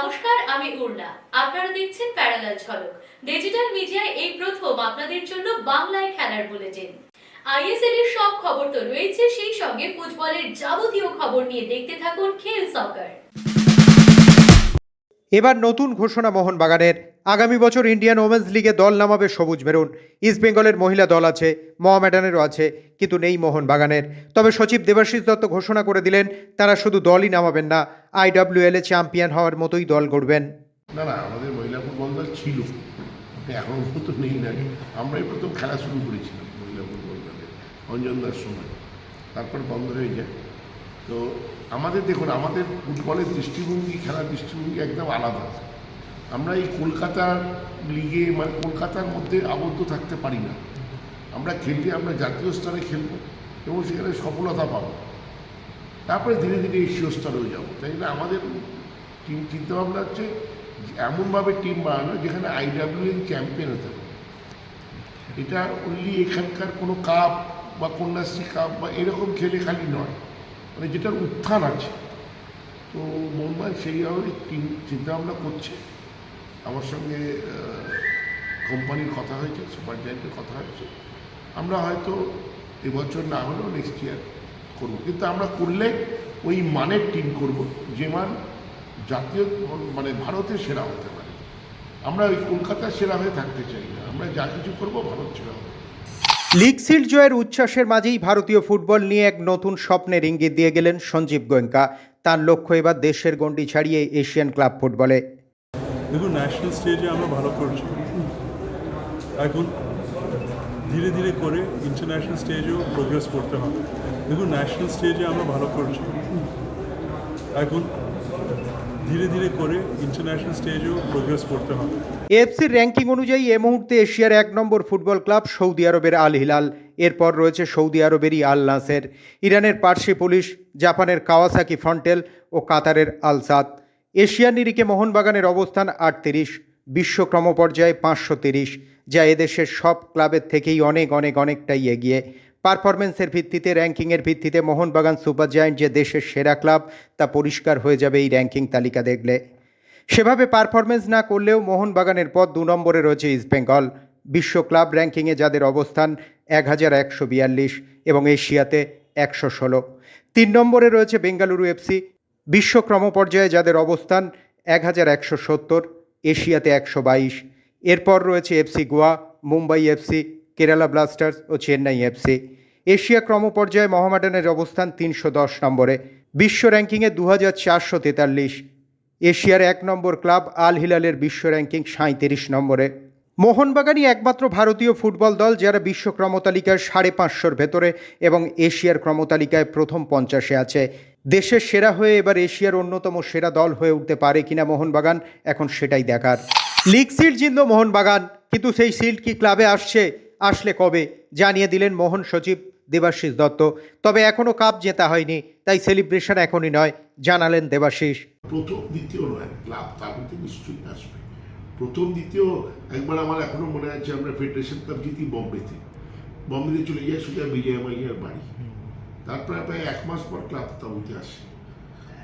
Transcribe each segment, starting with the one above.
নমস্কার, আমি উর্না আপনারা দেখছেন প্যারালাল ঝলক। ডিজিটাল মিডিয়ায় এই প্রথম আপনাদের জন্য বাংলায় খেলার বুলেটিন। আইএসএল এর সব খবর তো রয়েছে, সেই সঙ্গে ফুটবলের যাবতীয় খবর নিয়ে দেখতে থাকুন খেল সকার এবার নতুন ঘোষণা মোহনবাগানের। আগামী বছর ইন্ডিয়ান ওমেন্স লিগে দল নামাবে সবুজ মেরুন। ইস্টবেঙ্গলের মহিলা দল আছে, মোহামেডানেরও আছে, কিন্তু নেই মোহনবাগানের। তবে সচিব দেবাশিস দত্ত ঘোষণা করে দিলেন, তারা শুধু দলই নামাবেন না, আইডব্লিউএল এ চ্যাম্পিয়ন হওয়ার মতোই দল গড়বেন। না না, আমাদের মহিলা ফুটবল দল ছিল। এখন তো নেই না আমরাই প্রথম খেলা শুরু করেছিলাম মহিলা ফুটবল দলে অঞ্জনদার সময়। তারপর বন্ধ হয়ে যায়। তো আমাদের দেখুন, আমাদের ফুটবলের দৃষ্টিভঙ্গি, খেলার দৃষ্টিভঙ্গি একদম আলাদা। আমরা এই কলকাতার লিগে মানে কলকাতার মধ্যে আবদ্ধ থাকতে পারি না। আমরা খেললে আমরা জাতীয় স্তরে খেলব এবং সেখানে সফলতা পাবো। তারপরে ধীরে ধীরে এশীয় স্তরেও যাব। তাই জন্য আমাদের টিম চিন্তাভাবনা হচ্ছে এমনভাবে টিম বানানো যেখানে আইডাব্লিউএন চ্যাম্পিয়ন হতে পারে। এটা অনলি এখানকার কোনো কাপ বা কন্যাশ্রী কাপ বা এরকম খেলে খালি নয়। মানে যেটার উত্থান আছে। তো মোহনবাগান সেইভাবে টিম চিন্তাভাবনা করছে। আমার সঙ্গে কোম্পানির কথা হয়েছে সুপার জায়েন্টের কথা হয়েছে। আমরা হয়তো এবছর না হলেও নেক্সট ইয়ার করব। কিন্তু আমরা করলে ওই মানের টিম করব। যে মান জাতীয় মানে ভারতের সেরা হতে পারে। আমরা ওই কলকাতার সেরা হয়ে থাকতে চাই না। আমরা যা কিছু করব, ভারত সেরা হবে। লিগ সিল্ড জয়ের উচ্ছ্বাসের মাঝেই ভারতীয় ফুটবল নিয়ে এক নতুন স্বপ্নের ইঙ্গিত দিয়ে গেলেন সঞ্জীব গোয়েঙ্কা। তার লক্ষ্য এবার দেশের গণ্ডি ছাড়িয়ে এশিয়ান ক্লাব ফুটবলে। দেখুন ন্যাশনাল স্টেজে আমরা ভালো করছি। এখন ধীরে ধীরে করে ইন্টারন্যাশনাল স্টেজেও প্রোগ্রেস করতে হবে। দেখুন ন্যাশনাল স্টেজে আমরা ভালো করছি। এখন ধীরে ধীরে করে ইন্টারন্যাশনাল স্টেজেও প্রোগ্রেস করতে হবে। এএফসির র্যাঙ্কিং অনুযায়ী এ মুহূর্তে এশিয়ার এক নম্বর ফুটবল ক্লাব সৌদি আরবের আল হিলাল। এরপর রয়েছে সৌদি আরবেরই আল নাসের। ইরানের পার্সি পুলিশ, জাপানের কাওয়াসাকি ফ্রন্টেল ও কাতারের আল সাদ। এশিয়ার নিরিখে মোহনবাগানের অবস্থান আটত্রিশ, বিশ্ব ক্রমপর্যায়ে পাঁচশো তিরিশ, যা এদেশের সব ক্লাবের থেকেই অনেক অনেক, অনেকটাই এগিয়ে। পারফরমেন্সের ভিত্তিতে, র্যাঙ্কিংয়ের ভিত্তিতে মোহনবাগান সুপার জায়ান্ট যে দেশের সেরা ক্লাব, তা পরিষ্কার হয়ে যাবে এই র্যাঙ্কিং তালিকা দেখলে। সেভাবে পারফরমেন্স না করলেও মোহনবাগানের পর দু নম্বরে রয়েছে ইস্টবেঙ্গল বিশ্ব ক্লাব র্যাঙ্কিংয়ে যাদের অবস্থান এক হাজার একশো বিয়াল্লিশ এবং এশিয়াতে একশো ষোলো। তিন নম্বরে রয়েছে বেঙ্গালুরু এফসি বিশ্ব ক্রমপর্যায়ে যাদের অবস্থান এক হাজার একশো সত্তর, এশিয়াতে একশো বাইশ। এরপর রয়েছে FC Goa, Mumbai FC Kerala Blasters ও চেন্নাই এফসি এশিয়া ক্রমপর্যায়ে মহামাডানের অবস্থান তিনশো দশ নম্বরে। বিশ্ব র্যাঙ্কিংয়ে দু হাজার চারশো তেতাল্লিশ। এশিয়ার এক নম্বর ক্লাব আল হিলালের বিশ্ব র্যাঙ্কিং সাঁত্রিশ নম্বরে। মোহনবাগানই একমাত্র ভারতীয় ফুটবল দল, যারা বিশ্ব ক্রমতালিকায় সাড়ে পাঁচশোর ভেতরে এবং এশিয়ার ক্রমতালিকায় প্রথম পঞ্চাশে আছে। দেশের সেরা হয়ে এবার এশিয়ার অন্যতম সেরা দল হয়ে উঠতে পারে কিনা মোহনবাগান, এখন সেটাই দেখার। লিগ সিল্ড জিতল মোহনবাগান, কিন্তু সেই সিল্ড কি ক্লাবে আসছে, আসলে কবে? জানিয়ে দিলেন মোহন সচিব। দেবাশিস দত্ত। তবে এখনও কাপ জেতা হয়নি, তাই সেলিব্রেশন এখনই নয়, জানালেন দেবাশিস। প্রথম, দ্বিতীয় নয়, ক্লাব তার মধ্যে নিশ্চয়ই আসবে। প্রথম, দ্বিতীয়, একবার আমার এখনও মনে আছে আমরা ফেডারেশন কাপ জিতি বম্বেতে বম্বেতে চলে যাই, সোজা বিজয় মালিয়ার বাড়ি। তারপরে প্রায় এক মাস পর ক্লাব তাবুতে আসে।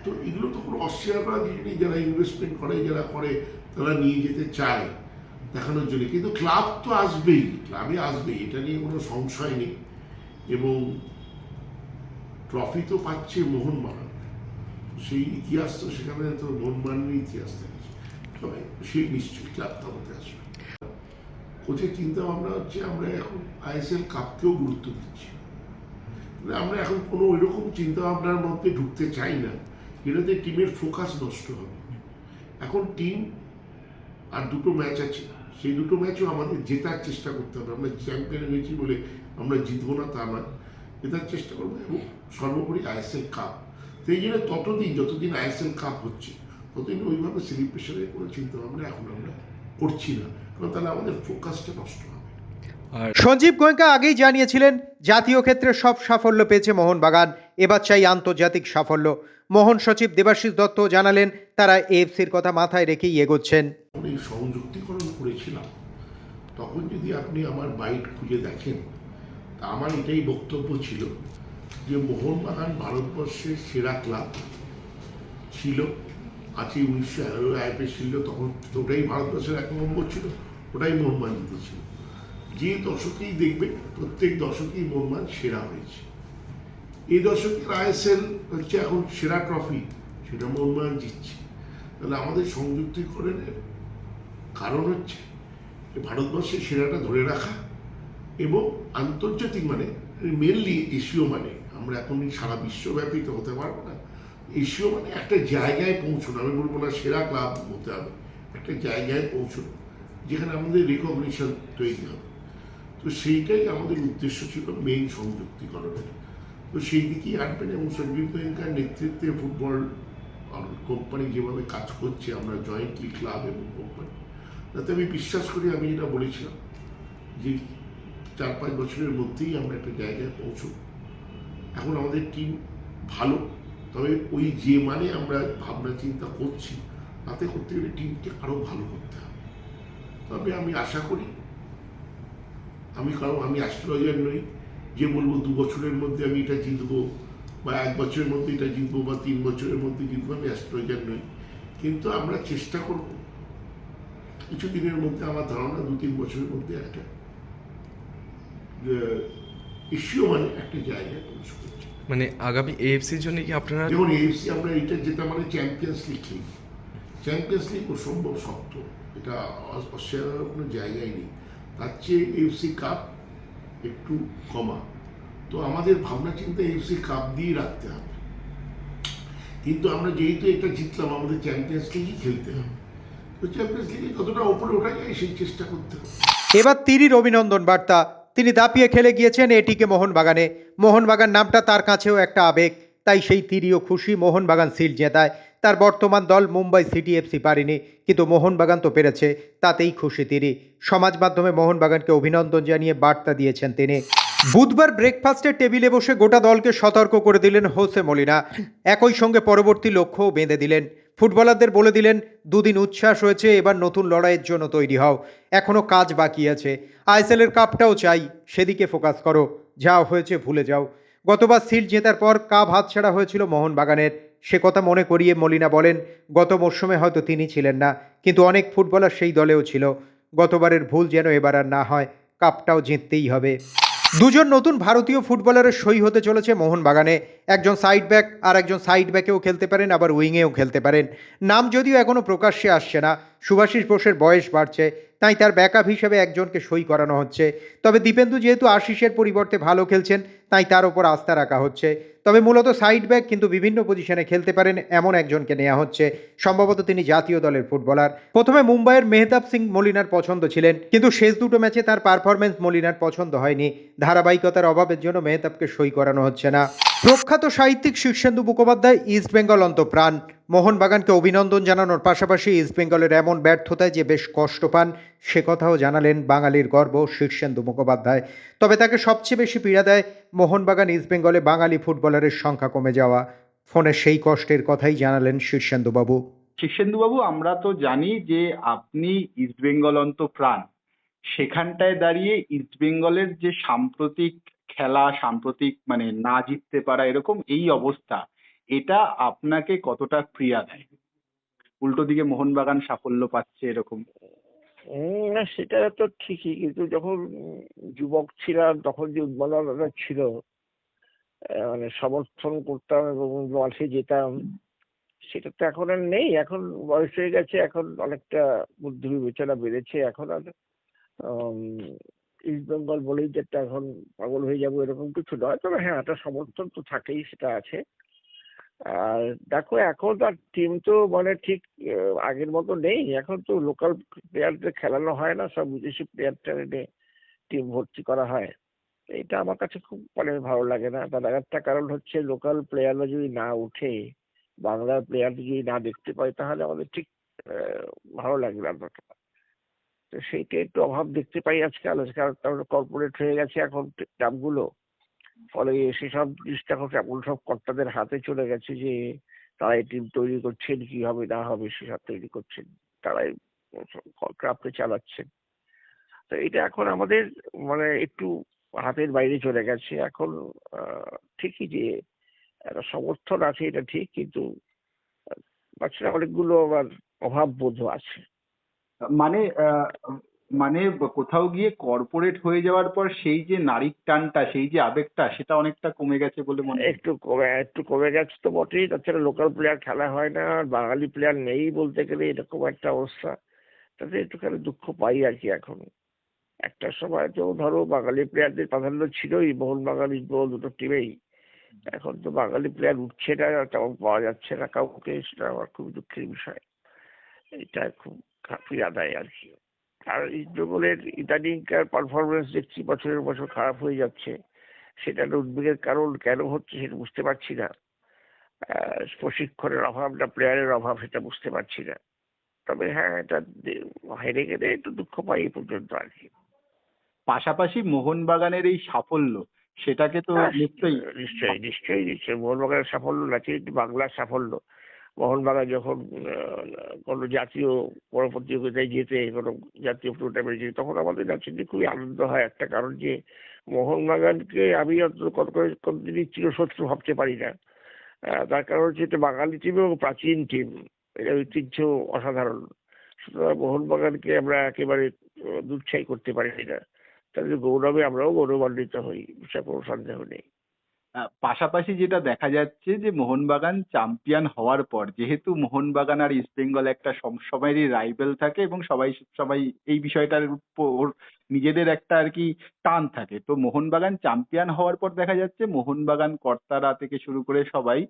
তো এগুলো তো কোনো অস্বীকার করার কিছু নেই, যারা ইনভেস্টমেন্ট করে, যারা করে, তারা নিয়ে যেতে চায়, দেখানোর জন্য। কিন্তু ক্লাব তো আসবেই, ক্লাবে আসবেই, এটা নিয়ে কোনো সংশয় নেই। এবং ট্রফি তো পাচ্ছে মোহনবাগান সেই ইতিহাস তো সেখানে তো মোহনবাগানের ইতিহাস থাকছে তবে সেই নিশ্চয়ই ক্লাব তাবতে আসবে। কোচের চিন্তা ভাবনা হচ্ছে আমরা এখন আইএসএল কাপকেও গুরুত্ব দিচ্ছি। মানে আমরা এখন কোনো ওইরকম চিন্তা ভাবনার মধ্যে ঢুকতে চাই না। যেটাতে টিমের ফোকাস নষ্ট হবে। এখন টিম আর দুটো ম্যাচ আছে। সেই দুটো ম্যাচও আমাদের জেতার চেষ্টা করতে হবে। আমরা চ্যাম্পিয়ন হয়েছি বলে আমরা জিতবো না তা নয়। জেতার চেষ্টা করব এবং সর্বোপরি আইএসএল কাপ। তো এই জন্য ততদিন যতদিন আইএসএল কাপ হচ্ছে ততদিন ওইভাবে সেলিব্রেশনের কোনো চিন্তা ভাবনা এখন আমরা করছি না। কারণ তাহলে আমাদের ফোকাসটা নষ্ট হবে। সঞ্জীব গোয়েঙ্কা আগেই জানিয়েছিলেন জাতীয় ক্ষেত্রে সব সাফল্য পেয়েছে মোহনবাগান। এবার চাই আন্তর্জাতিক সাফল্য। মোহন সচিব দেবাশিস দত্ত জানালেন তারা এএফসির কথা মাথায় রেখেই এগোচ্ছেন। সংযুক্তিকরণ করেছিলাম তখন যদি আপনি আমার বাইট খুঁজে দেখেন আমার এটাই বক্তব্য ছিল যে মোহনবাগান ভারতবর্ষের সেরা ক্লাব ছিল। আছে উনিশশো এগারো আইপিএস ছিল, তখন ওটাই ভারতবর্ষের এক নম্বর ছিল, ওটাই মোহনবাগান জিতেছিল যে দশকেই দেখবে, প্রত্যেক দশকেই মোহনবাগান সেরা হয়েছে। এই দশকের আইএসএল হচ্ছে এখন সেরা ট্রফি সেটা মোহনবাগান জিতছে। তাহলে আমাদের সংযুক্তিকরণের কারণ হচ্ছে ভারতবর্ষের সেরাটা ধরে রাখা এবং আন্তর্জাতিক মানে মেনলি এশীয় মানে। আমরা এখন সারা বিশ্বব্যাপী তো হতে পারব না। এশীয় মানে একটা জায়গায় পৌঁছানো। আমি বলব না সেরা ক্লাব হতে হবে। একটা জায়গায় পৌঁছানো, যেখানে আমাদের রেকগনিশন তৈরি হবে। তো সেইটাই আমাদের উদ্দেশ্য ছিল মেইন সংযুক্তিকরণের। তো সেই দিকেই হাঁটবেন এবং সঞ্জীব গোয়েঙ্কার নেতৃত্বে ফুটবল কোম্পানি যেভাবে কাজ করছে, আমরা জয়েন্টলি ক্লাব এবং কোম্পানি তাতে আমি বিশ্বাস করি, আমি যেটা বলেছিলাম যে চার পাঁচ বছরের মধ্যেই আমরা একটা জায়গায় পৌঁছব। এখন আমাদের টিম ভালো, তবে ওই যে মানে আমরা ভাবনা চিন্তা করছি, তাতে করতে গেলে টিমকে আরও ভালো করতে হবে। তবে আমি আশা করি, আমি কারণ আমি অ্যাস্ট্রোলজার নই, যে বলব দু বছরের মধ্যে আমি এটা জিতবো, বা এক বছরের মধ্যে এটা জিতবো, বা তিন বছরের মধ্যে জিতবো, আমি অ্যাস্ট্রোলজার নই। কিন্তু আমরা চেষ্টা করব কিছু দিনের মধ্যে আমার ধারণা দু তিন বছরের মধ্যে একটা ইস্যু মানে একটা জায়গায় পৌঁছতে মানে আগামী এএফসির জন্য কি আপনারা যেমন এএফসি আমরা এটা যেটা মানে চ্যাম্পিয়ন্স লিগ খেলি। চ্যাম্পিয়ন্স লিগ অসম্ভব শক্ত। এটা অস্বীকার কোনো জায়গায় নেই। তার চেয়ে এফসি কাপ একটু কমা। তো আমাদের ভাবনা চিন্তা এফসি কাপ দিয়েই রাখতে হবে। কিন্তু আমরা যেহেতু এটা জিতলাম আমাদের চ্যাম্পিয়ন্স লিগই খেলতে হবে। তো চ্যাম্পিয়ন্স লিগে যতটা ওপরে ওঠা যায় সেই চেষ্টা করতে হবে। এবার তিরির অভিনন্দন বার্তা। তিনি দাপিয়ে খেলে গিয়েছেন এটিকে মোহনবাগানে। মোহনবাগান নামটা তার কাছেও একটা আবেগ। তাই সেই তিরিও খুশি মোহনবাগান সিল জেতায়। তার বর্তমান দল মুম্বাই সিটি এফসি পারেনি। কিন্তু মোহনবাগান তো পেরেছে, তাতেই খুশি তিনি। সমাজ মাধ্যমে মোহনবাগানকে অভিনন্দন জানিয়ে বার্তা দিয়েছেন তিনি। বুধবার ব্রেকফাস্টের টেবিলে বসে গোটা দলকে সতর্ক করে দিলেন হোসে মলিনা। একই সঙ্গে পরবর্তী লক্ষ্যও বেঁধে দিলেন। ফুটবলারদের বলে দিলেন, দুদিন উচ্ছ্বাস হয়েছে, এবার নতুন লড়াইয়ের জন্য তৈরি হও। এখনও কাজ বাকি আছে। আইএসএলের কাপটাও চাই, সেদিকে ফোকাস করো। যা হয়েছে ভুলে যাও। গতবার সিল জেতার পর কাপ হাতছাড়া হয়েছিল মোহনবাগানের। সে কথা মনে করিয়ে মলিনা বলেন, গত মরশুমে হয়তো তিনি ছিলেন না, কিন্তু অনেক ফুটবলার সেই দলেও ছিল। গতবারের ভুল যেন এবার আর না হয়, কাপটাও জিততেই হবে। দুজন নতুন ভারতীয় ফুটবলারের সই হতে চলেছে মোহনবাগানে। একজন সাইড ব্যাক আর একজন সাইড ব্যাকেও খেলতে পারেন, আবার উইংয়েও খেলতে পারেন। নাম যদিও এখনও প্রকাশ্যে আসছে না, সুভাষিস বোসের বয়স বাড়ছে, তাই তার ব্যাকআপ হিসেবে একজনকে সই করানো হচ্ছে। তবে দীপেন্দু যেহেতু আশিসের পরিবর্তে ভালো খেলছেন তাই তার ওপর আস্থা রাখা হচ্ছে। তবে মূলত সাইড ব্যাক কিন্তু বিভিন্ন পজিশনে খেলতে পারেন এমন একজনকে নেওয়া হচ্ছে। সম্ভবত তিনি জাতীয় দলের ফুটবলার। প্রথমে মুম্বাইয়ের মেহতাব সিং মলিনার পছন্দ ছিলেন, কিন্তু শেষ দুটো ম্যাচে তার পারফরমেন্স মলিনার পছন্দ হয়নি। ধারাবাহিকতার অভাবের জন্য মেহতাবকে সই করানো হচ্ছে না। প্রখ্যাত সাহিত্যিক শীর্ষেন্দু মুখোপাধ্যায়, ইস্ট বেঙ্গল অন্তপ্রাণ। মোহনবাগানকে অভিনন্দন জানানোর পাশাপাশি ইস্টবেঙ্গলের এমন ব্যর্থতায় যে বেশ কষ্ট পান, সে কথাও জানালেন বাঙালির গর্ব শীর্ষেন্দু মুখোপাধ্যায়। তবে তাকে সবচেয়ে বেশি পীড়া দেয় মোহনবাগান ইস্টবেঙ্গলে বাঙালি ফুটবলারের সংখ্যা কমে যাওয়া। ফোনে সেই কষ্টের কথাই জানালেন শীর্ষেন্দুবাবু। শীর্ষেন্দুবাবু, আমরা তো জানি যে আপনি ইস্টবেঙ্গল অন্ত প্রাণ। সেখানটায় দাঁড়িয়ে ইস্টবেঙ্গলের যে সাম্প্রতিক খেলা, সাম্প্রতিক মানে না জিততে পারা এরকম এই অবস্থা এটা আপনাকে কতটা প্রিয়া দেয়? উল্টো দিকে মোহনবাগান সাফল্য পাচ্ছে এরকম। না, সেটা তো ঠিকই, কিন্তু যখন যুবক ছিলাম, তখন যে উন্মাদনাটা ছিল মানে সমর্থন করতাম এবং মাঠে যেতাম, সেটা তো এখন আর নেই, এখন বয়স হয়ে গেছে, এখন অনেকটা বুদ্ধি বিবেচনা বেড়েছে, এখন আর ইস্ট বেঙ্গল বলেই যে একটা এখন পাগল হয়ে যাব এরকম কিছু নয়, তবে হ্যাঁ একটা সমর্থন তো থাকেই, সেটা আছে। আর দেখো, এখন আর টিম তো মানে ঠিক আগের মতো নেই। এখন তো লোকাল প্লেয়ারদের খেলানো হয় না, সব বিদেশি প্লেয়ারটা এনে টিম ভর্তি করা হয়। এটা আমার কাছে খুব মানে ভালো লাগে না। তার একটা কারণ হচ্ছে লোকাল প্লেয়াররা যদি না উঠে বাংলার প্লেয়ার যদি না দেখতে পাই তাহলে আমাদের ঠিক ভালো লাগে না তো সেইটা একটু অভাব দেখতে পাই আজকাল। আজকাল কর্পোরেট হয়ে গেছে, এখন ক্লাবগুলো ফলে সেসব জিনিসটা এখন কেমন সব কর্তাদের হাতে চলে গেছে যে তারা এই টিম তৈরি করছেন, কি হবে, না হবে সেসব তৈরি করছেন। তারাই ক্রাফটে চালাচ্ছেন। তো এটা এখন আমাদের মানে একটু হাতের বাইরে চলে গেছে। এখন ঠিকই যে একটা সমর্থন আছে, এটা ঠিক, কিন্তু বাচ্চারা অনেকগুলো আবার অভাব বোধ আছে। মানে মানে কোথাও গিয়ে কর্পোরেট হয়ে যাওয়ার পর সেই যে নারীর টানটা, সেই যে আবেগটা, সেটা অনেকটা কমে গেছে বলে মনে হয়। একটু কমে একটু কমে গেছে তো বটেই। তাছাড়া লোকাল প্লেয়ার খেলা হয় না, বাঙালি প্লেয়ার নেই বলতে গেলে, এরকম একটা অবস্থা। তাতে একটুখানি দুঃখ পাই আর কি এখন। একটা সময় তো ধরো বাঙালি প্লেয়ারদের প্রাধান্য ছিলই, মোহনবাগান ইস্টবেঙ্গল দুটো টিমেই এখন তো বাঙালি প্লেয়ার উঠছে না, তেমন পাওয়া যাচ্ছে না কাউকে, সেটা আমার খুব দুঃখের বিষয়। এটা খুব খারাপই আদায় আর কি। আর ইস্টবেঙ্গলের ইদানিংকার পারফরমেন্স দেখছি বছরের বছর খারাপ হয়ে যাচ্ছে। সেটা উদ্বেগের কারণ কেন হচ্ছে সেটা বুঝতে পারছি না। আহ, প্রশিক্ষণের অভাব না প্লেয়ারের অভাব সেটা বুঝতে পারছি না। তবে হ্যাঁ এটা হেরে গেলে একটু দুঃখ পাই এই পর্যন্ত আর কি। পাশাপাশি মোহনবাগানের এই সাফল্য সেটাকে তো হ্যাঁ, নিশ্চয়ই নিশ্চয়ই নিশ্চয়ই নিশ্চয়ই। মোহনবাগানের সাফল্য নাকি বাংলার সাফল্য? মোহনবাগান যখন কোনো জাতীয় বড় প্রতিযোগিতায় যেতে কোনো জাতীয় টুর্নামেন্টে যেতে তখন আমাদের নাচতে খুবই আনন্দ হয় একটা কারণ যে, মোহনবাগানকে আমি অন্তত কত কোনদিনই চিরশত্রু ভাবতে পারি না। তার কারণ হচ্ছে এটা বাঙালি টিম এবং প্রাচীন টিম এটা ঐতিহ্য অসাধারণ। সুতরাং মোহনবাগানকে আমরা একেবারে দুচ্ছাই করতে পারি না। তাদের গৌরবে আমরাও গৌরবান্বিত হই সে কোনো সন্দেহ নেই। পাশাপাশি যেটা দেখা যাচ্ছে যে মোহনবাগান চ্যাম্পিয়ন হওয়ার পর, যেহেতু মোহনবাগান আর ইস্টবেঙ্গল একটা সবসময়েরই রাইভেল থাকে এবং সবাই সবাই এই বিষয়টার উপর নিজেদের একটা আর কি টান থাকে। তো মোহনবাগান চ্যাম্পিয়ন হওয়ার পর দেখা যাচ্ছে মোহনবাগান কর্তারা থেকে শুরু করে সবাই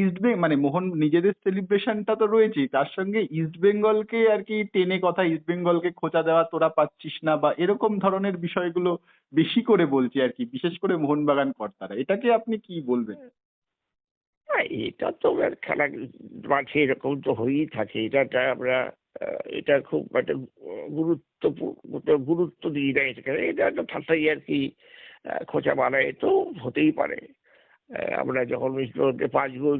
ইস্ট মানে মোহন নিজেদের সেলিব্রেশনটা তো রয়েছেই, তার সঙ্গে ইস্টবেঙ্গলকে আর কি টেনে কথা ইস্ট ইস্টবেঙ্গলকে খোঁচা দেওয়া, তোরা পাচ্ছিস না বা এরকম ধরনের বিষয়গুলো বেশি করে বলছি আর কি, বিশেষ করে মোহনবাগান কর্তারা। এটাকে আপনি কি বলবেন? এটা তো খেলা মাঠে এরকম তো হয়েই থাকে এটাটা আমরা এটা খুব একটা গুরুত্বপূর্ণ, গুরুত্ব দিই না এটাকে এটা একটা ঠাট্টাই আর কি খোঁচা মানায় তো হতেই পারে। আমরা যখন ইস্টবেঙ্গলকে পাঁচ গোল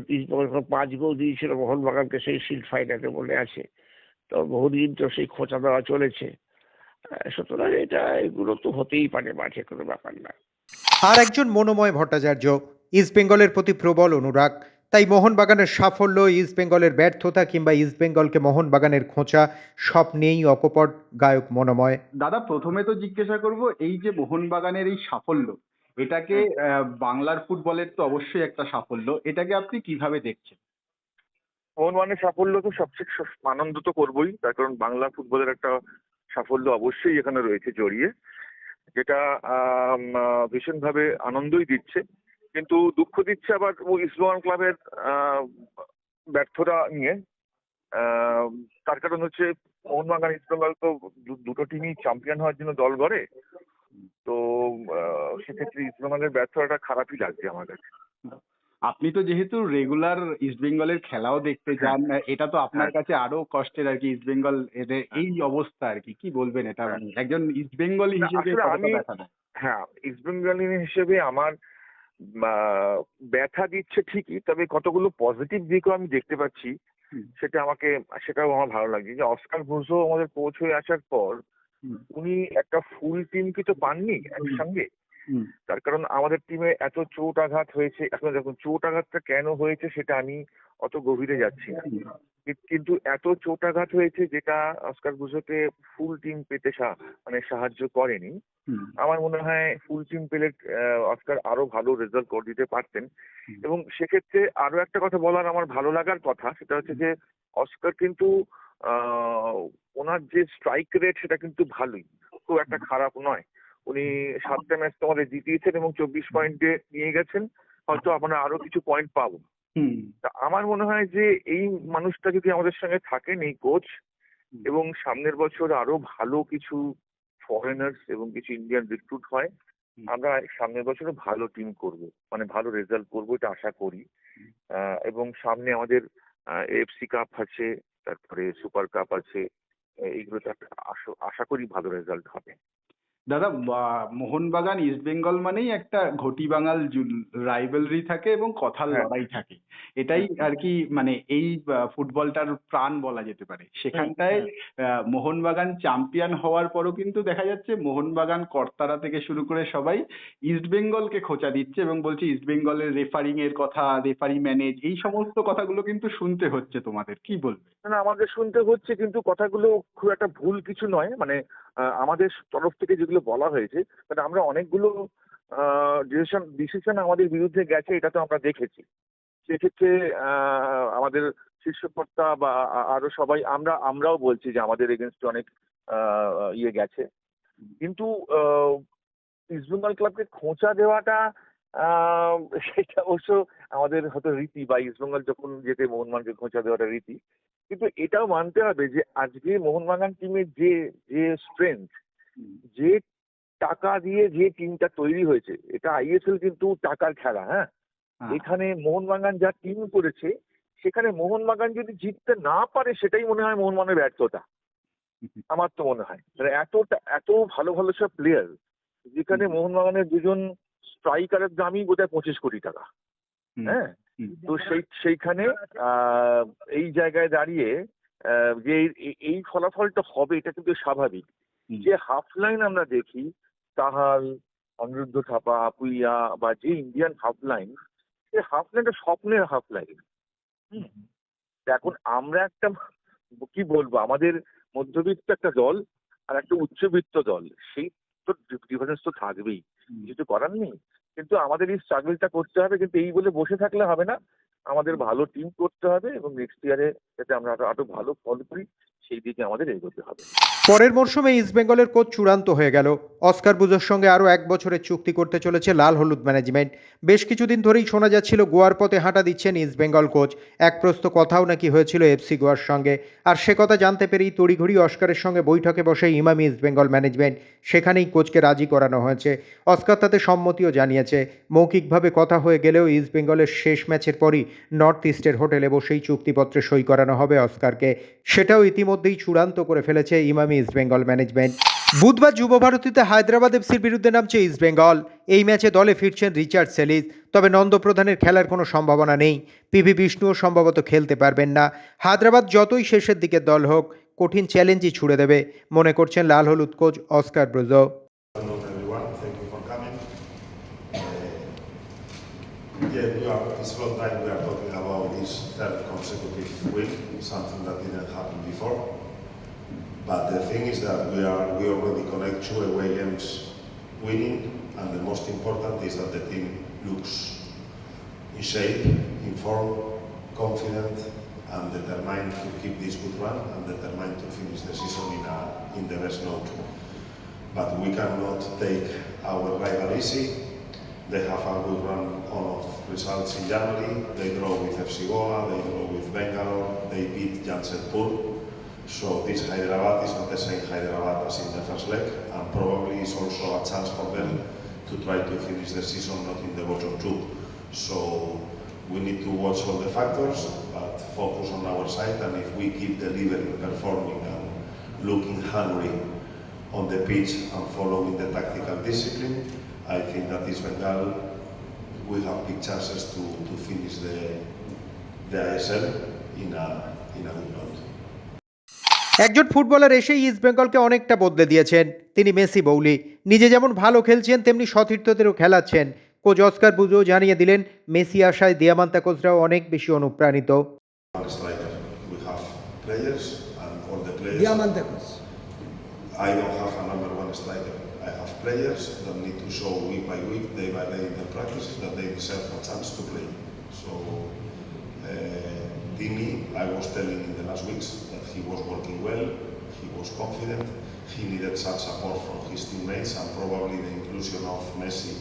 পাঁচ গোল দিয়েছিল মোহনবাগানকে সেই শিল্ড ফাইনালে মনে আছে। তো বহুদিন তো সেই খোঁচা দেওয়া চলেছে। সুতরাং এটা, এগুলো তো হতেই পারে মাঠে, কোনো ব্যাপার না। আর একজন মনোময় ভট্টাচার্য ইস্টবেঙ্গলের প্রতি প্রবল অনুরাগ। তাই মোহনবাগানের সাফল্য ইস্টবেঙ্গলের ব্যর্থতা কিংবা ইস্টবেঙ্গলকে মোহনবাগানের খোঁচা সব নেই অকপট গায়ক মনোময়। দাদা প্রথমে তো জিজ্ঞাসা করব এই যে মোহনবাগানের এই সাফল্য এটাকে আহ, বাংলার ফুটবলের তো অবশ্যই একটা সাফল্য এটাকে আপনি কীভাবে দেখছেন? মোহনবাগানের সাফল্য তো সবচেয়ে আনন্দ তো করবোই তার কারণ বাংলা ফুটবলের একটা সাফল্য অবশ্যই এখানে রয়েছে জড়িয়ে যেটা আহ, ভীষণভাবে আনন্দই দিচ্ছে। কিন্তু দুঃখ দিচ্ছে আবার ইস্টবেঙ্গল ক্লাবের আহ, ব্যর্থতা নিয়ে। তার কারণ হচ্ছে মোহনবাগান ইস্টবেঙ্গল তো দুটো টিমই চ্যাম্পিয়ন হওয়ার জন্য দল গড়ে। তো সেক্ষেত্রে ইস্টবেঙ্গলের ব্যর্থতাটা খারাপই লাগছে আমার কাছে। আপনি তো যেহেতু রেগুলার ইস্ট ইস্টবেঙ্গলের খেলাও দেখতে যান এটা তো আপনার হ্যাঁ। কাছে আরও কষ্টের আর কি ইস্টবেঙ্গল এদের এই অবস্থা আর কি। কি বলবেন এটা? হ্যাঁ। একজন ইস্টবেঙ্গলি না, হিসেবে? হ্যাঁ ইস্টবেঙ্গলি হিসেবে আমার ব্যথা দিচ্ছে ঠিকই তবে কতগুলো পজিটিভ দিকও আমি দেখতে পাচ্ছি। সেটা আমাকে সেটাও আমার ভালো লাগছে। যে অস্কার ব্রুজো আমাদের কোচ হয়ে আসার পর উনি একটা ফুল টিম কি তো পাননি একসঙ্গে? তার কারণ আমাদের টিমে এত চোট আঘাত হয়েছে এখন দেখুন চোট আঘাতটা কেন হয়েছে সেটা আমি অত গভীরে যাচ্ছি না। কিন্তু এত চোট আঘাত হয়েছে যেটা অস্কার ব্রুজোকে ফুল টিম পেতে মানে সাহায্য করেনি। আমার মনে হয় ফুল টিম পেলে অস্কার আরও ভালো রেজাল্ট করে দিতে পারতেন। এবং সেক্ষেত্রে আরও একটা কথা বলার আমার ভালো লাগার কথা সেটা হচ্ছে যে অস্কার কিন্তু আহ, ওনার যে স্ট্রাইক রেট সেটা কিন্তু ভালোই খুব একটা খারাপ নয়। উনি সাতটা ম্যাচ তোমাদের জিতিয়েছেন এবং চব্বিশ পয়েন্টে নিয়ে গেছেন। হয়তো আমরা আরও কিছু পয়েন্ট পাবো। তা আমার মনে হয় যে এই মানুষটা যদি আমাদের সঙ্গে থাকেন এই কোচ এবং সামনের বছর আরও ভালো কিছু ফরেনার্স এবং কিছু ইন্ডিয়ান রিক্রুট হয়। আমরা সামনের বছরও ভালো টিম করব। মানে ভালো রেজাল্ট করব এটা আশা করি। এবং সামনে আমাদের এফসি কাপ আছে তারপরে সুপার কাপ আছে এইগুলোতে আশা করি ভালো রেজাল্ট হবে। দাদা মোহনবাগান ইস্ট বেঙ্গল মানেই একটা ঘটি বাঙাল রাইভেলরি থাকে এবং কথার হ্যাঁ। লড়াই থাকে। এটাই আর কি মানে এই ফুটবলটার প্রাণ বলা যেতে পারে। সেখানটায় আহ, মোহনবাগান চ্যাম্পিয়ন হওয়ার পরও কিন্তু দেখা যাচ্ছে মোহনবাগান কর্তারা থেকে শুরু করে সবাই ইস্ট বেঙ্গলকে খোঁচা দিচ্ছে এবং বলছে ইস্ট বেঙ্গলের রেফারিং এর কথা রেফারি ম্যানেজ এই সমস্ত কথাগুলো কিন্তু শুনতে হচ্ছে তোমাদের। কি বলবে? না আমাদের শুনতে হচ্ছে কিন্তু কথাগুলো খুব একটা ভুল কিছু নয়। মানে আহ, আমাদের তরফ থেকে যেগুলো বলা হয়েছে মানে আমরা অনেকগুলো ডিসিশন ডিসিশন আমাদের বিরুদ্ধে গেছে, এটা তো আমরা দেখেছি। সেক্ষেত্রে আমাদের শীর্ষকর্তা বা আরও সবাই, আমরা, আমরাও বলছি যে আমাদের এগেনস্টে অনেক ইয়ে গেছে। কিন্তু ইস্টবেঙ্গল ক্লাবকে খোঁচা দেওয়াটা সেটা অবশ্য আমাদের হয়তো রীতি বা ইস্টবেঙ্গল যখন যেতে মোহনবাগানকে খোঁচা দেওয়াটা রীতি। কিন্তু এটাও মানতে হবে যে আজকে মোহনবাগান টিমের যে যে স্ট্রেংথ যে টাকা দিয়ে যে টিমটা তৈরি হয়েছে এটা আইএসএল কিন্তু টাকার খেলা হ্যাঁ? হ্যাঁ। এখানে মোহনবাগান যা টিম করেছে সেখানে মোহনবাগান যদি জিততে না পারে সেটাই মনে হয় মোহনবাগানের ব্যর্থতা। আমার তো মনে হয়। মানে এতটা এত ভালো ভালো সব প্লেয়ার যেখানে মোহনবাগানের দুজন স্ট্রাইকারের দামই বোধহয় পঁচিশ কোটি টাকা। হ্যাঁ? তো সেই সেইখানে আহ, এই জায়গায় দাঁড়িয়ে আহ, যে এই- ফলাফলটা হবে এটা কিন্তু স্বাভাবিক। যে হাফ লাইন আমরা দেখি তাহাল অনিরুদ্ধ থাপা আপুইয়া বা যে ইন্ডিয়ান হাফ লাইন সে হাফ লাইনটা স্বপ্নের হাফ লাইন এখন আমরা একটা কি বলব আমাদের মধ্যবিত্ত একটা দল আর একটা উচ্চবিত্ত দল সেই তো ডিফারেন্স তো থাকবেই। কিছু করার নেই। কিন্তু আমাদের এই স্ট্রাগলটা করতে হবে কিন্তু এই বলে বসে থাকলে হবে না। আমাদের ভালো টিম করতে হবে এবং নেক্সট ইয়ারে যাতে আমরা আরও ভালো ফল করি সেই দিকে আমাদের এগোতে হবে। পরের মরশুমে ইস্টবেঙ্গলের কোচ চূড়ান্ত হয়ে গেল। অস্কার বুজোর সঙ্গে আরও এক বছরের চুক্তি করতে চলেছে লাল হলুদ ম্যানেজমেন্ট বেশ কিছুদিন ধরেই শোনা যাচ্ছিল গোয়ার পথে হাঁটা দিচ্ছেন ইস্টবেঙ্গল কোচ এক প্রস্ত কথাও নাকি হয়েছিল এফসি গোয়ার সঙ্গে। আর সে কথা জানতে পেরেই তড়িঘড়ি অস্কারের সঙ্গে বৈঠকে বসে ইমামি ইস্টবেঙ্গল ম্যানেজমেন্ট সেখানেই কোচকে রাজি করানো হয়েছে। অস্কার তাতে সম্মতিও জানিয়েছে। মৌখিকভাবে কথা হয়ে গেলেও ইস্টবেঙ্গলের শেষ ম্যাচের পরই নর্থ ইস্টের হোটেলে বসেই চুক্তিপত্রে সই করানো হবে অস্কারকে। সেটাও ইতিমধ্যেই চূড়ান্ত করে ফেলেছে ইমামি ইস্টবেঙ্গল ম্যানেজমেন্ট বুধবার যুব ভারতীতে হায়দ্রাবাদ এফসির বিরুদ্ধে নামছে ইস্টবেঙ্গল এই ম্যাচে দলে ফিরছেন রিচার্ড সেলিস। তবে নন্দপ্রধানের খেলার কোনো সম্ভাবনা নেই। পিভি বিষ্ণুও সম্ভবত খেলতে পারবেন না। হায়দ্রাবাদ যতই শেষের দিকের দল হোক কঠিন চ্যালেঞ্জই ছুড়ে দেবে মনে করছেন লাল হলুদ coach Oscar Bruzon Yeah, we are, it's time we are talking about this third consecutive win, something that didn't happen before. But the thing is that we are, we already connect two away games winning, and the most important is that the team looks in shape, in form, confident, and determined to keep this good run, and determined to finish the season in a, in the best note but we cannot take our rival easy. They have a good run of results in January. They draw with FC Goa, they draw with Bangalore, they beat Jamshedpur. So this Hyderabad is not the same Hyderabad as in the first leg, and probably is also a chance for them to try to finish the season not in the bottom two. So we need to watch all the factors, but focus on our side, and if we keep delivering, performing, and looking hungry on the pitch and following the tactical discipline, I think that this Bengal we have big chances to, to finish the, the ISL in a, in a good note. একজন footballer এসে east বেঙ্গলকে অনেকটা বদলে দিয়েছেন। তিনি Messi বৌলি। নিজে যেমন ভালো খেলছেন তেমনি সতীর্থদেরও খেলাচ্ছেন। কোচ অস্কার বুজো জানিয়ে দিলেন মেসি আশায় দিয়ামান্তা কোচরাও অনেক বেশি অনুপ্রাণিত। He was working well, he was confident, he needed some support from his teammates and probably the inclusion of Messi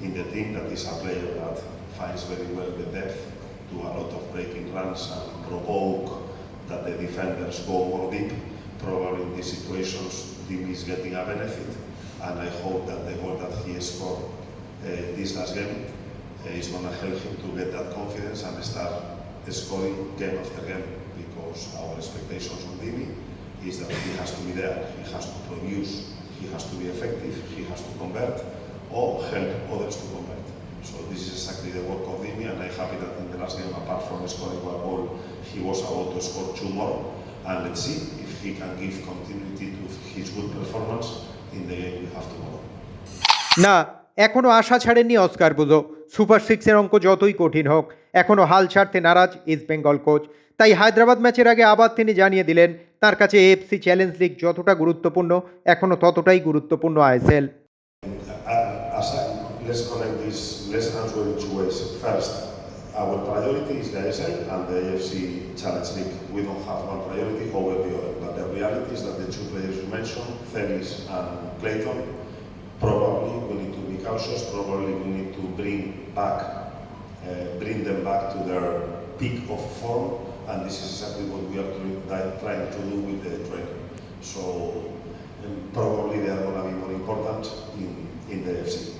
in the team that is a player that finds very well the depth, do a lot of breaking runs and provoke that the defenders go more deep. Probably in these situations, Dimi is getting a benefit, and I hope that the goal that he scored uh, this last game uh, is going to help him to get that confidence and start scoring game after game. Because our expectations on Dimi is that he has to be there, he has to produce, he has to be effective, he has to convert, or help others to convert. So this is exactly the work of Dimi, and I'm happy that in the last game, apart from scoring one goal, he was able to score two more. And let's see if he can give continuity to his good performance in the game we have tomorrow. না এখনও আশা ছাড়েননি Oscar বুজো super সিক্সের অঙ্ক যতই কঠিন হোক এখনও হাল ছাড়তে নারাজ ইস্ট বেঙ্গল কোচ তাই হায়দ্রাবাদ ম্যাচের আগে আবার তিনি জানিয়ে দিলেন তার কাছে এএফসি চ্যালেঞ্জ লিগ যতটা গুরুত্বপূর্ণ এখনও ততটাই গুরুত্বপূর্ণ ISL Uh, let's connect this, let's answer in two ways. First, our priority is the ASL and the AFC Challenge League. We don't have one priority over the other. But the reality is that the two players you mentioned, Felix and Clayton, probably we need to be cautious. Probably we need to bring back, uh, bring them back to their peak of form. And this is exactly what we are trying trying to do with the trainer. So um, probably they are going to be more important in, in the FC.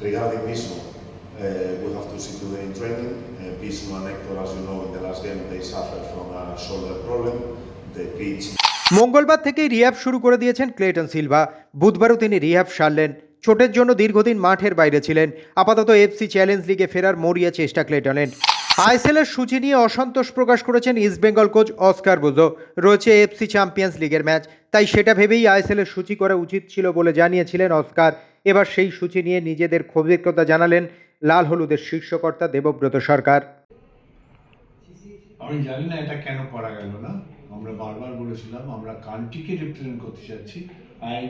Regarding Bisno, uh, we have to see today in training. Uh, Bisno and Hector, as you know, in the last game they suffered from a shoulder problem. The pitch মঙ্গলবার থেকেই rehab শুরু করে দিয়েছেন Clayton Silva বুধবারও তিনি rehab সারলেন চোটের জন্য দীর্ঘদিন মাঠের বাইরে ছিলেন আপাতত এফসি চ্যালেঞ্জ লিগে ফেরার মরিয়া চেষ্টা ক্লেটনের আইএসএল এর সূচি নিয়ে অসন্তোষ প্রকাশ করেছেন ইস্টবেঙ্গল কোচ অস্কার বুজো রয়েছে এফসি চ্যাম্পিয়ন্স লিগের ম্যাচ, তাই সেটা ভেবেই আইএসএল এর সূচি করা উচিত ছিল বলে জানিয়েছিলেন অস্কার। এবার সেই সূচি নিয়ে নিজেদের ক্ষোভের জানালেন লাল হলুদের শীর্ষকর্তা দেবব্রত সরকার। আমি জানি না এটা কেন করা গেল না। আমরা বারবার বলেছিলাম, আমরা কান্ট্রিকে রিপ্রেজেন্ট করতে চাচ্ছি। আই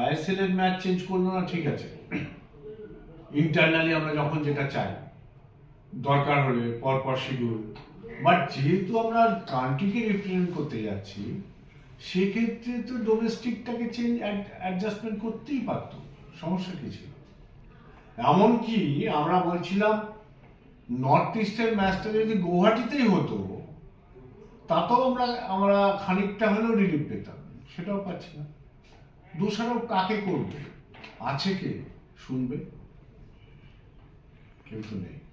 আইএসএল এর ম্যাচ চেঞ্জ করল না, ঠিক আছে। ইন্টারনালি আমরা যখন যেটা চাই। দরকার হলে, পরপর শিডিউল। বাট যেহেতু আমরা কান্ট্রিকে রিপ্রেজেন্ট করতে যাচ্ছি, সেক্ষেত্রে তো ডোমেস্টিকটাকে চেঞ্জ অ্যাডজাস্টমেন্ট করতেই পারতো। সমস্যা কি ছিল? এমনকি আমরা বলছিলাম নর্থ ইস্টের ম্যাচটা যদি গৌহাটিতেই হতো, তাতেও আমরা আমরা খানিকটা হলেও রিলিফ পেতাম। সেটাও পাচ্ছি না। দোষারোপ কাকে করবে? আছে কে? শুনবে? কেউ তো নেই।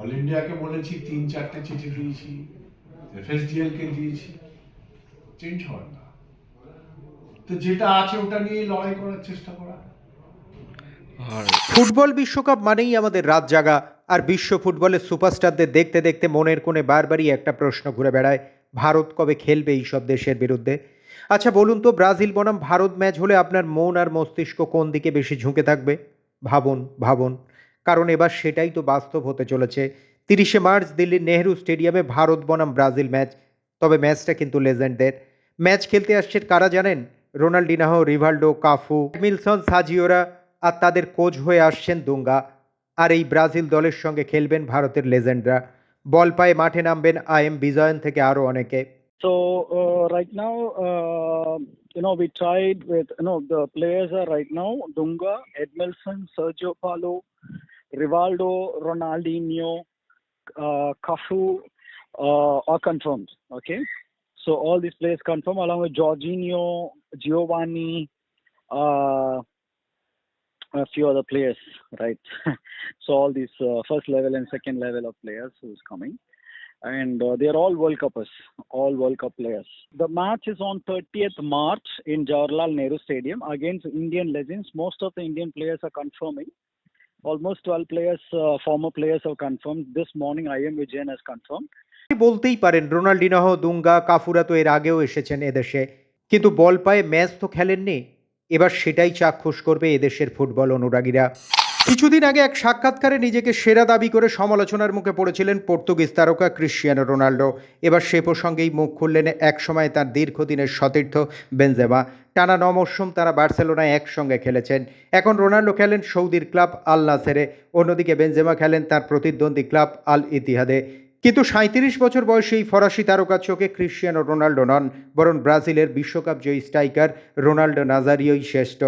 অল ইন্ডিয়াকে বলেছি, তিন চারটে চিঠি দিয়েছি এফএসডিএল কে দিয়েছি। চেঞ্জ হয় না। তো যেটা আছে ওটা নিয়ে লড়াই করার চেষ্টা করা। ফুটবল বিশ্বকাপ মানেই আমাদের রাত জাগা, আর বিশ্ব ফুটবলের সুপারস্টারদের দেখতে দেখতে মনের কোণে বারবারই একটা প্রশ্ন ঘুরে বেড়ায়, ভারত কবে খেলবে এই সব দেশের বিরুদ্ধে? আচ্ছা বলুন তো, ব্রাজিল বনাম ভারত ম্যাচ হলে আপনার মন আর মস্তিষ্ক কোন দিকে বেশি ঝুঁকে থাকবে? ভাবুন ভাবুন। কারণ এবার সেটাই তো বাস্তব হতে চলেছে। তিরিশে মার্চ দিল্লির নেহরু স্টেডিয়ামে ভারত বনাম ব্রাজিল ম্যাচ। তবে ম্যাচটা কিন্তু লেজেন্ডদের। ম্যাচ খেলতে আসছে কারা জানেন? রোনাল্ডিনাহ রিভাল্ডো কাফু মিলসন সাজিওরা আর তাদের কোচ হয়ে আসছেন দুঙ্গা। আর এই ব্রাজিল দলের সঙ্গে খেলবেন ভারতের লেজেন্ডরা। বল পায়ে মাঠে নামবেন আই এম বিজয়ন থেকে আরও অনেকে। So uh, right now, uh, you know, we tried with you know the players are right now Dunga, Sergio Rivaldo, Ronaldinho, uh, Cafu uh, are confirmed. Okay, so all these players confirmed along with Jorginho, Giovanni, uh, a few other players, right? so all these uh, first level and second level of players who's coming and uh, they are all World Cuppers, all World Cup players. The match is on 30th March in Jawaharlal Nehru Stadium against Indian legends. Most of the Indian players are confirming. Almost 12 players, uh, former players have confirmed. This morning, I.M. Vijayan has confirmed. বলতেই পারেন রোনাল্ডিনাহ দুঙ্গা কাফুরা তো এর আগেও এসেছেন এদেশে কিন্তু বল পায়ে match তো খেলেননি এবার সেটাই চাক্ষুষ করবে এদেশের ফুটবল অনুরাগীরা কিছুদিন আগে এক সাক্ষাৎকারে নিজেকে সেরা দাবি করে সমালোচনার মুখে পড়েছিলেন পর্তুগিজ তারকা ক্রিশ্চিয়ানো রোনাল্ডো। এবার সে প্রসঙ্গেই মুখ খুললেন একসময় তার দীর্ঘদিনের সতীর্থ বেনজেমা। টানা ন তারা বার্সেলোনায় একসঙ্গে খেলেছেন। এখন রোনাল্ডো খেলেন সৌদির ক্লাব আল নাসেরে, অন্যদিকে বেনজেমা খেলেন তার প্রতিদ্বন্দ্বী ক্লাব আল ইতিহাদে। কিন্তু সাঁত্রিশ বছর বয়সে এই ফরাসি তারকা চোখে ক্রিশ্চিয়ানো রোনাল্ডো নন, বরং ব্রাজিলের বিশ্বকাপ জয়ী স্ট্রাইকার রোনাল্ডো নাজারিওই শ্রেষ্ঠ।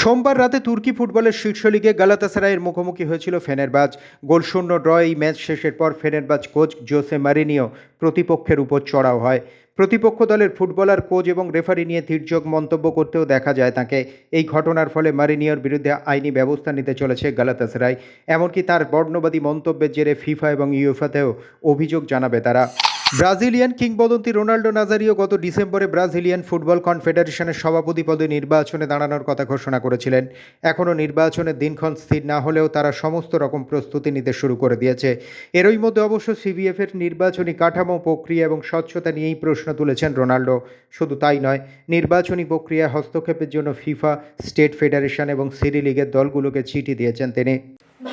সোমবার রাতে তুর্কি ফুটবলের শীর্ষ লিগে গালাতাসারাইয়ের মুখোমুখি হয়েছিল ফেনেরবাজ। গোলশূন্য ড্র এই ম্যাচ শেষের পর ফেনেরবাজ কোচ জোসে মারিনিও প্রতিপক্ষের উপর চড়াও হয়। প্রতিপক্ষ দলের ফুটবলার, কোচ এবং রেফারি নিয়ে তির্যক মন্তব্য করতেও দেখা যায় তাকে। এই ঘটনার ফলে মারিনিওর বিরুদ্ধে আইনি ব্যবস্থা নিতে চলেছে গালাতাসারাই। এমনকি তার বর্ণবাদী মন্তব্যের জেরে ফিফা এবং ইউফাতেও অভিযোগ জানাবে তারা। ব্রাজিলিয়ান কিংবদন্তি রোনাল্ডো নাজারিও গত ডিসেম্বরে ব্রাজিলিয়ান ফুটবল কনফেডারেশনের সভাপতি পদে নির্বাচনে দাঁড়ানোর কথা ঘোষণা করেছিলেন। এখনও নির্বাচনের দিনক্ষণ স্থির না হলেও তারা সমস্ত রকম প্রস্তুতি নিতে শুরু করে দিয়েছে। এরই মধ্যে অবশ্য সিবিএফের নির্বাচনী কাঠামো, প্রক্রিয়া এবং স্বচ্ছতা নিয়েই প্রশ্ন তুলেছেন রোনাল্ডো শুধু তাই নয়, নির্বাচনী প্রক্রিয়ায় হস্তক্ষেপের জন্য ফিফা, স্টেট ফেডারেশন এবং সিরি লিগের দলগুলোকে চিঠি দিয়েছেন তিনি।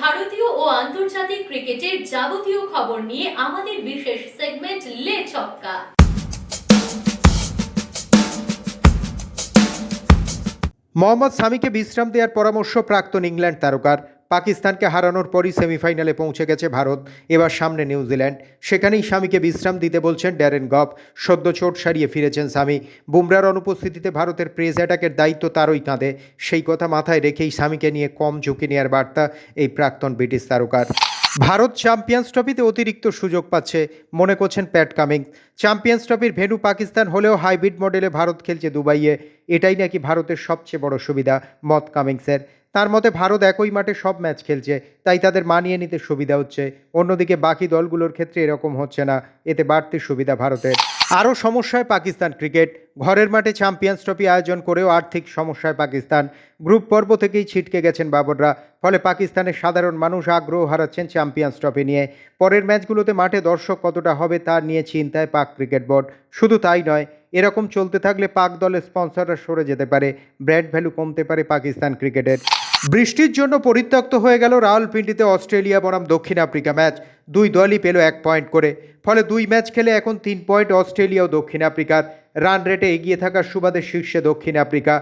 ভারতীয় আন্তর্জাতিক ক্রিকেটের যাবতীয় খবর নিয়ে আমাদের বিশেষ সেগমেন্ট লে ছক্কা। মোহাম্মদ সামিকে বিশ্রাম দেওয়ার পরামর্শ প্রাক্তন ইংল্যান্ড তারকার। পাকিস্তানকে হারানোর পরই সেমিফাইনালে পৌঁছে গেছে ভারত। এবার সামনে নিউজিল্যান্ড। সেখানেই স্বামীকে বিশ্রাম দিতে বলছেন ড্যারেন গপ সদ্য চোট সারিয়ে ফিরেছেন স্বামী। বুমরার অনুপস্থিতিতে ভারতের প্রেস অ্যাটাকের দায়িত্ব তারই কাঁধে। সেই কথা মাথায় রেখেই স্বামীকে নিয়ে কম ঝুঁকি নেওয়ার বার্তা এই প্রাক্তন ব্রিটিশ তারকার। ভারত চ্যাম্পিয়ন্স ট্রফিতে অতিরিক্ত সুযোগ পাচ্ছে, মনে করছেন প্যাট কামিংস চ্যাম্পিয়ন্স ট্রফির ভেন্যু পাকিস্তান হলেও হাইব্রিড মডেলে ভারত খেলছে দুবাইয়ে। এটাই নাকি ভারতের সবচেয়ে বড় সুবিধা মত কামিংসের। তার মতে ভারত একই মাঠে সব ম্যাচ খেলছে, তাই তাদের মানিয়ে নিতে সুবিধা হচ্ছে। অন্যদিকে বাকি দলগুলোর ক্ষেত্রে এরকম হচ্ছে না, এতে বাড়তি সুবিধা ভারতের। আরও সমস্যায় পাকিস্তান ক্রিকেট। ঘরের মাঠে চ্যাম্পিয়ন্স ট্রফি আয়োজন করেও আর্থিক সমস্যায় পাকিস্তান। গ্রুপ পর্ব থেকেই ছিটকে গেছেন বাবররা, ফলে পাকিস্তানের সাধারণ মানুষ আগ্রহ হারাচ্ছেন চ্যাম্পিয়ন্স ট্রফি নিয়ে। পরের ম্যাচগুলোতে মাঠে দর্শক কতটা হবে তা নিয়ে চিন্তায় পাক ক্রিকেট বোর্ড। শুধু তাই নয় এরকম চলতে থাকলে পাক দলের স্পন্সররা সরে যেতে পারে। ব্র্যান্ড ভ্যালু কমতে পারে পাকিস্তান ক্রিকেটের। বৃষ্টির জন্য পরিত্যক্ত হয়ে গেল রাওয়ালপিন্ডিতে অস্ট্রেলিয়া বনাম দক্ষিণ আফ্রিকা ম্যাচ। দুই দলই পেল এক পয়েন্ট করে। ফলে দুই ম্যাচ খেলে এখন তিন পয়েন্ট অস্ট্রেলিয়া ও দক্ষিণ আফ্রিকার। রান রেটে এগিয়ে থাকার সুবাদে শীর্ষে দক্ষিণ আফ্রিকা।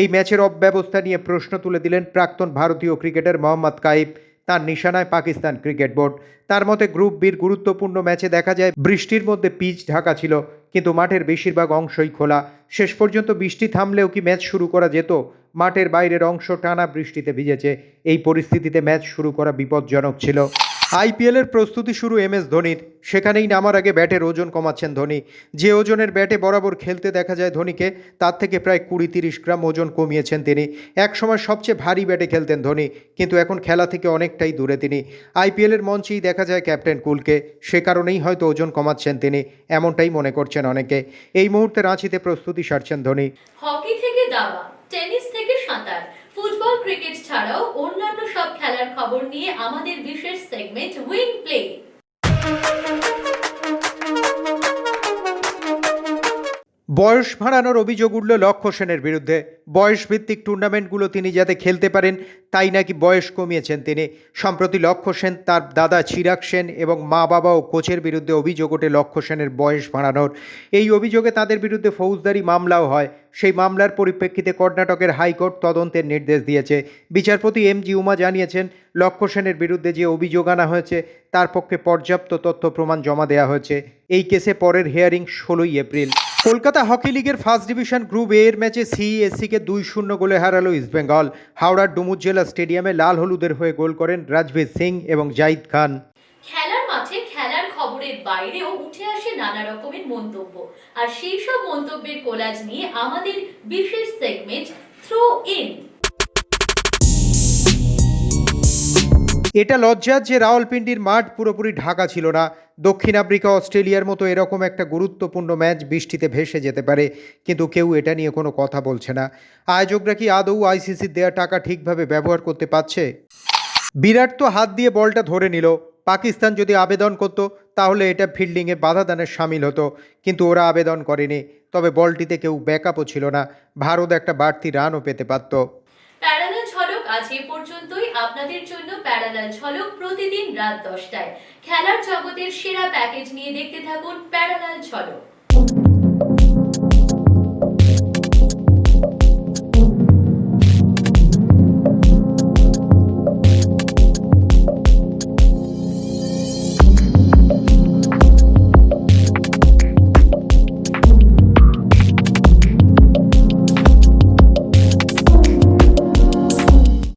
এই ম্যাচের অব্যবস্থা নিয়ে প্রশ্ন তুলে দিলেন প্রাক্তন ভারতীয় ক্রিকেটার মোহাম্মদ কাইব তার নিশানায় পাকিস্তান ক্রিকেট বোর্ড। তার মতে গ্রুপ বির গুরুত্বপূর্ণ ম্যাচে দেখা যায়, বৃষ্টির মধ্যে পিচ ঢাকা ছিল, কিন্তু মাঠের বেশিরভাগ অংশই খোলা। শেষ পর্যন্ত বৃষ্টি থামলেও কি ম্যাচ শুরু করা যেত? মাঠের বাইরের অংশ টানা বৃষ্টিতে ভিজেছে। এই পরিস্থিতিতে ম্যাচ শুরু করা বিপজ্জনক ছিল। আইপিএলের প্রস্তুতি শুরু এম এস ধোনির। সেখানেই নামার আগে ব্যাটের ওজন কমাচ্ছেন ধোনি। যে ওজনের ব্যাটে বরাবর খেলতে দেখা যায় ধোনিকে, তার থেকে প্রায় কুড়ি তিরিশ গ্রাম ওজন কমিয়েছেন তিনি। একসময় সবচেয়ে ভারী ব্যাটে খেলতেন ধোনি, কিন্তু এখন খেলা থেকে অনেকটাই দূরে তিনি। আইপিএলের মঞ্চেই দেখা যায় ক্যাপ্টেন কুলকে। সে কারণেই হয়তো ওজন কমাচ্ছেন তিনি, এমনটাই মনে করছেন অনেকে। এই মুহূর্তে রাঁচিতে প্রস্তুতি সারছেন ধোনি। হকি থেকে দাবা, টেনিস থেকে সাঁতার ফুটবল ক্রিকেট ছাড়াও অন্যান্য সব খেলার খবর নিয়ে আমাদের বিশেষ সেগমেন্ট উইং প্লে বয়স ভাড়ানোর অভিযোগ উঠল লক্ষ্য সেনের বিরুদ্ধে। বয়সভিত্তিক টুর্নামেন্টগুলো তিনি যাতে খেলতে পারেন, তাই নাকি বয়স কমিয়েছেন তিনি। সম্প্রতি লক্ষ্য সেন তার দাদা চিরাগ সেন এবং মা বাবা ও কোচের বিরুদ্ধে অভিযোগ ওঠে লক্ষ্য সেনের বয়স ভাড়ানোর এই অভিযোগে তাদের বিরুদ্ধে ফৌজদারি মামলাও হয়। সেই মামলার পরিপ্রেক্ষিতে কর্ণাটকের হাইকোর্ট তদন্তের নির্দেশ দিয়েছে। বিচারপতি এম জি উমা জানিয়েছেন, লক্ষ্য সেনের বিরুদ্ধে যে অভিযোগ আনা হয়েছে, তার পক্ষে পর্যাপ্ত তথ্য প্রমাণ জমা দেওয়া হয়েছে। এই কেসে পরের হিয়ারিং ষোলোই এপ্রিল। কলকাতা হকি লিগের ফার্স্ট ডিভিশন গ্রুপ এ এর ম্যাচে সিএসসিকে দুই শূন্য গোলে হারালো ইস্টবেঙ্গল হাওড়ার ডুমুর জেলা স্টেডিয়ামে লাল হলুদের হয়ে গোল করেন রাজবীর সিং এবং জাহিদ খান। খেলার মাঠে খেলার খবরের বাইরেও উঠে আসে নানা রকমের মন্তব্য। আর সেই সব মন্তব্যের কোলাজ নিয়ে আমাদের বিশেষ সেগমেন্ট থ্রো ইন এটা লজ্জার যে রাওয়ালপিন্ডির মাঠ পুরোপুরি ঢাকা ছিল না। দক্ষিণ আফ্রিকা, অস্ট্রেলিয়ার মতো এরকম একটা গুরুত্বপূর্ণ ম্যাচ বৃষ্টিতে ভেসে যেতে পারে, কিন্তু কেউ এটা নিয়ে কোনো কথা বলছে না। আয়োজকরা কি আদৌ আইসিসির দেওয়া টাকা ঠিকভাবে ব্যবহার করতে পারছে? বিরাট তো হাত দিয়ে বলটা ধরে নিল। পাকিস্তান যদি আবেদন করতো, তাহলে এটা ফিল্ডিংয়ে বাধা দানের সামিল হতো, কিন্তু ওরা আবেদন করেনি। তবে বলটিতে কেউ ব্যাকআপও ছিল না। ভারত একটা বাড়তি রানও পেতে পারত। আজ এ পর্যন্তই। আপনাদের জন্য প্যারালাল ঝলক প্রতিদিন রাত দশটায়। খেলার জগতের সেরা প্যাকেজ নিয়ে দেখতে থাকুন প্যারালাল ঝলক।